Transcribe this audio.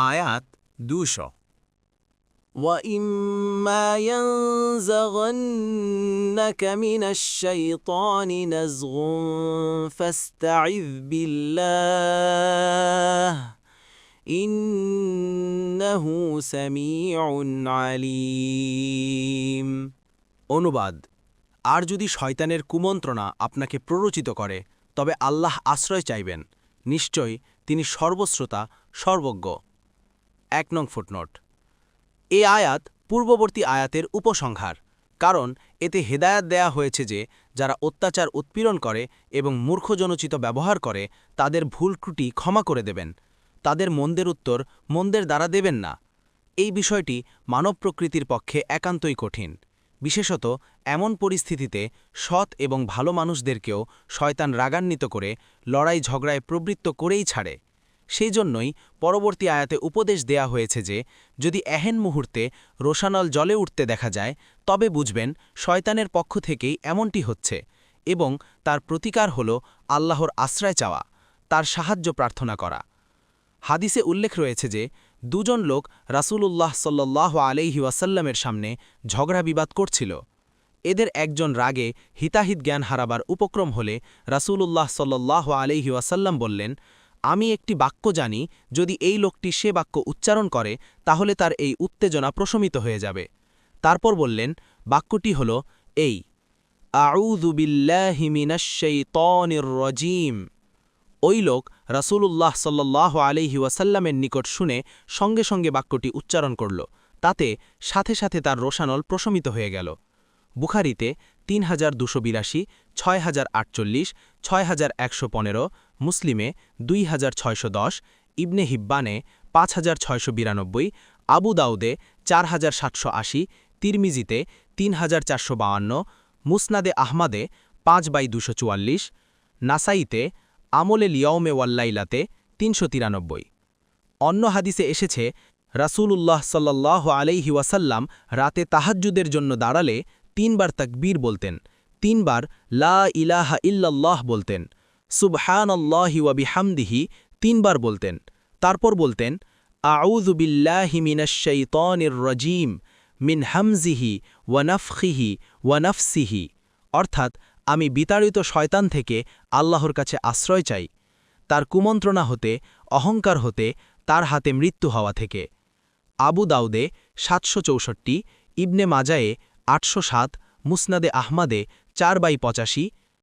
আয়াত দুশো وإما ينزغنك من الشيطان نزغ فاستعذ بالله إنه سميع عليم অনুবাদ আর যদি শয়তানের কুমন্ত্রণা আপনাকে প্ররোচিত করে তবে আল্লাহ আশ্রয় চাইবেন নিশ্চয়ই তিনি সর্বশ্রোতা সর্বজ্ঞ এক নং ফুটনোট। এ আয়াত পূর্ববর্তী আয়াতের উপসংহার, কারণ এতে হেদায়াত দেয়া হয়েছে যে যারা অত্যাচার উৎপীড়ন করে এবং মূর্খজনচিত ব্যবহার করে, তাদের ভুল ত্রুটি ক্ষমা করে দেবেন। তাদের মন্দের উত্তর মন্দের দ্বারা দেবেন না। এই বিষয়টি মানব প্রকৃতির পক্ষে একান্তই কঠিন। বিশেষত এমন পরিস্থিতিতে সৎ এবং ভালো মানুষদেরকেও শয়তান রাগান্বিত করে লড়াই ঝগড়ায় প্রবৃত্ত করেই ছাড়ে। সেই জন্যই পরবর্তী আয়াতে উপদেশ দেয়া হয়েছে যে, যদি এহেন মুহূর্তে রোশানল জলে উঠতে দেখা যায়, তবে বুঝবেন শয়তানের পক্ষ থেকেই এমনটি হচ্ছে এবং তার প্রতিকার হল আল্লাহর আশ্রয় চাওয়া, তার সাহায্য প্রার্থনা করা। হাদিসে উল্লেখ রয়েছে যে, দুজন লোক রাসূলুল্লাহ সাল্লাহ আলাইহি ওয়াসাল্লামের সামনে ঝগড়া বিবাদ করছিল। এদের একজন রাগে হিতাহিত জ্ঞান হারাবার উপক্রম হলে রাসূলুল্লাহ সাল্লাহ আলাইহি ওয়াসাল্লাম বললেন আমি একটি বাক্য জানি, যদি এই লোকটি সে বাক্য উচ্চারণ করে, তাহলে তার এই উত্তেজনা প্রশমিত হয়ে যাবে। তারপর বললেন, বাক্যটি হল এই আউদুবিল্লাহিমিনাশৈতনির রজিম। ওই লোক রাসূলুল্লাহ সাল্লাহ আলহি ওয়াসাল্লামের নিকট শুনে সঙ্গে সঙ্গে বাক্যটি উচ্চারণ করল। তাতে সাথে সাথে তার রোশানল প্রশমিত হয়ে গেল। বুখারিতে তিন হাজার দুশো বিরাশি ছয় হাজার আটচল্লিশ ছয় হাজার একশো পনেরো, মুসলিমে দুই হাজার ছয়শো দশ, ইবনে হিব্বানে পাঁচ হাজার ছয়শো বিরানব্বই আবু দাউদে চার হাজার সাতশো আশি, তিরমিজিতে তিন হাজার চারশো বাউান্ন, মুসনাদে আহমাদে পাঁচ বাই দুশো চুয়াল্লিশ, নাসাইতে আমলে লিয়মে ওয়াল্লাইলাতে তিনশো তিরানব্বই। অন্য হাদিসে এসেছে, রাসূলুল্লাহ সাল্লাহ আলাইহি ওয়াসাল্লাম রাতে তাহাজ্জুদের জন্য দাঁড়ালে তিনবার তাকবীর বলতেন, তিনবার লা ইলাহা ইল্লাল্লাহ বলতেন, সুবহানাল্লাহি ওয়া বিহামদিহি তিনবার বলতেন। তারপর বলতেন, আউযু বিল্লাহি মিনাশ শাইতানির রাজীম মিন হামজিহি ওয়া নাফখিহি ওয়া নাফসিহি। অর্থাৎ, আমি বিতাড়িত শয়তান থেকে আল্লাহর কাছে আশ্রয় চাই। তার কুমন্ত্রণা হতে, অহংকার হতে, তার হাতে মৃত্যু হওয়া থেকে। আবু দাউদে সাতশো চৌষট্টি, ইবনে মাজায়ে আটশো সাত মুসনাদে আহমাদে চার বাই পঁচাশি